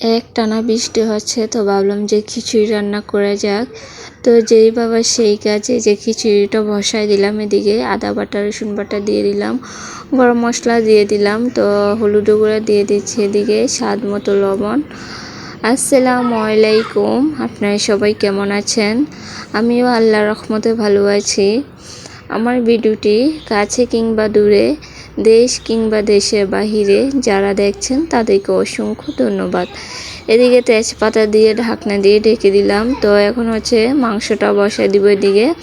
এক টানা বৃষ্টি হচ্ছে, তো ভাবলাম যে খিচুড়ি রান্না করা যাক। তো যেই বাবা সেই কাজে যে খিচুড়িটা বসাই দিলাম এদিকে, আদা বাটা, রসুন বাটা দিয়ে দিলাম, গরম মশলা দিয়ে দিলাম, তো হলুদ গুঁড়া দিয়ে দিচ্ছি এদিকে, স্বাদ মতো লবণ। আসসালামু আলাইকুম, আপনারা সবাই কেমন আছেন? আমিও আল্লাহ রহমতে ভালো আছি। আমার ভিডিওটি কাছে কিংবা দূরে দেশ কিংবা দেশের বাহিরে যারা দেখছেন, তাদেরকে অসংখ্য ধন্যবাদ। এদিকে তেজপাতা দিয়ে ঢাকনা দিয়ে ঢেকে দিলাম। তো এখন হচ্ছে মাংসটা বসায় দিব এদিকে।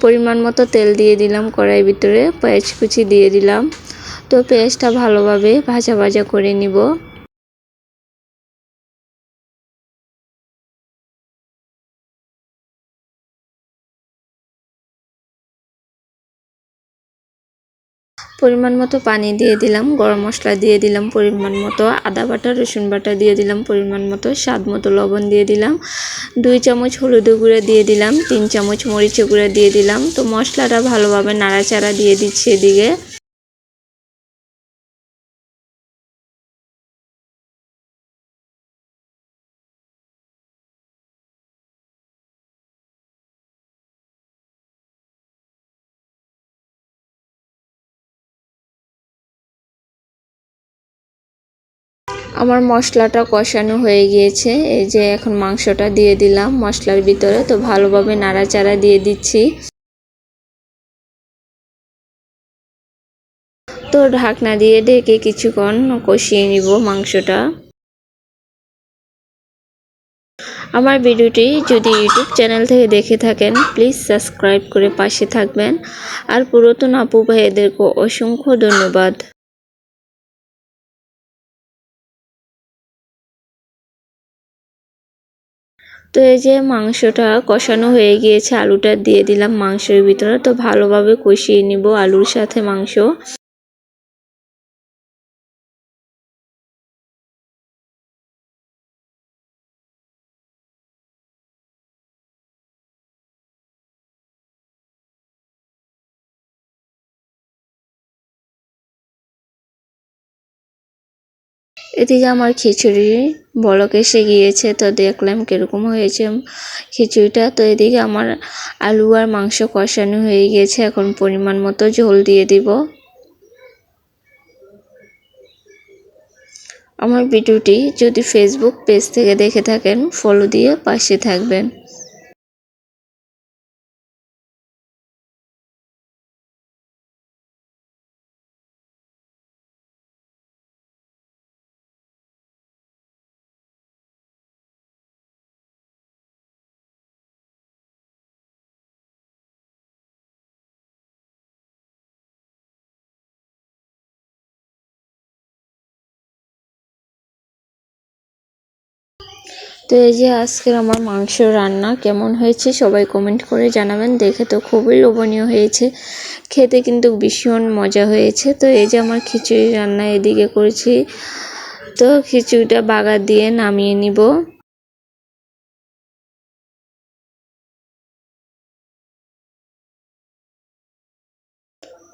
পরিমাণ মতো তেল দিয়ে দিলাম কড়াই ভিতরে। পেঁয়াজ কুচি দিয়ে দিলাম। তো পেঁয়াজটা ভালোভাবে ভাজা ভাজা করে নিব। পরিমাণ মতো পানি দিয়ে দিলাম, গরম মশলা দিয়ে দিলাম পরিমাণ মতো, আদা বাটা, রসুন বাটা দিয়ে দিলাম পরিমাণ মতো, স্বাদ মতো লবণ দিয়ে দিলাম, দুই চামচ হলুদ গুঁড়ো দিয়ে দিলাম, তিন চামচ মরিচ গুঁড়া দিয়ে দিলাম। তো মশলাটা ভালোভাবে নাড়াচাড়া দিয়ে দিচ্ছি এদিকে। আমার মশলাটা কষানো হয়ে গিয়েছে। এই যে এখন মাংসটা দিয়ে দিলাম মশলার ভিতরে। তো ভালোভাবে নাড়াচাড়া দিয়ে দিচ্ছি। তো ঢাকনা দিয়ে ঢেকে কিছুক্ষণ কষিয়ে নিব মাংসটা। আমার ভিডিওটি যদি ইউটিউব চ্যানেল থেকে দেখে থাকেন, প্লিজ সাবস্ক্রাইব করে পাশে থাকবেন। আর পুরাতন আপু ভাইদেরকে অসংখ্য ধন্যবাদ। তো এই যে মাংসটা কষানো হয়ে গিয়েছে, আলুটা দিয়ে দিলাম মাংসের ভিতরে। তো ভালোভাবে কষিয়ে নিব আলুর সাথে মাংস। এদিকে আমার খিচুড়ি বলক এসে গিয়েছে, তো দেখলাম কীরকম হয়েছে খিচুড়িটা। তো এদিকে আমার আলু আর মাংস কষানো হয়ে গিয়েছে এখন পরিমাণ মতো ঝোল দিয়ে দিব। আমার ভিডিওটি যদি ফেসবুক পেজ থেকে দেখে থাকেন ফলো দিয়ে পাশে থাকবেন। তো এই যে আজকের আমার মাংস রান্না কেমন হয়েছে সবাই কমেন্ট করে জানাবেন। দেখে তো খুবই লোভনীয় হয়েছে। খেতে কিন্তু ভীষণ মজা হয়েছে। তো এই যে আমার খিচুড়ি রান্না এদিকে করেছি। তো খিচুড়িটা বাগার দিয়ে নামিয়ে নিব।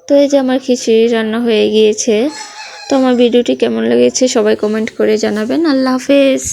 তো এই যে আমার খিচুড়ি রান্না হয়ে গিয়েছে। তো আমার ভিডিওটি কেমন লেগেছে সবাই কমেন্ট করে জানাবেন। আল্লাহ হাফেজ।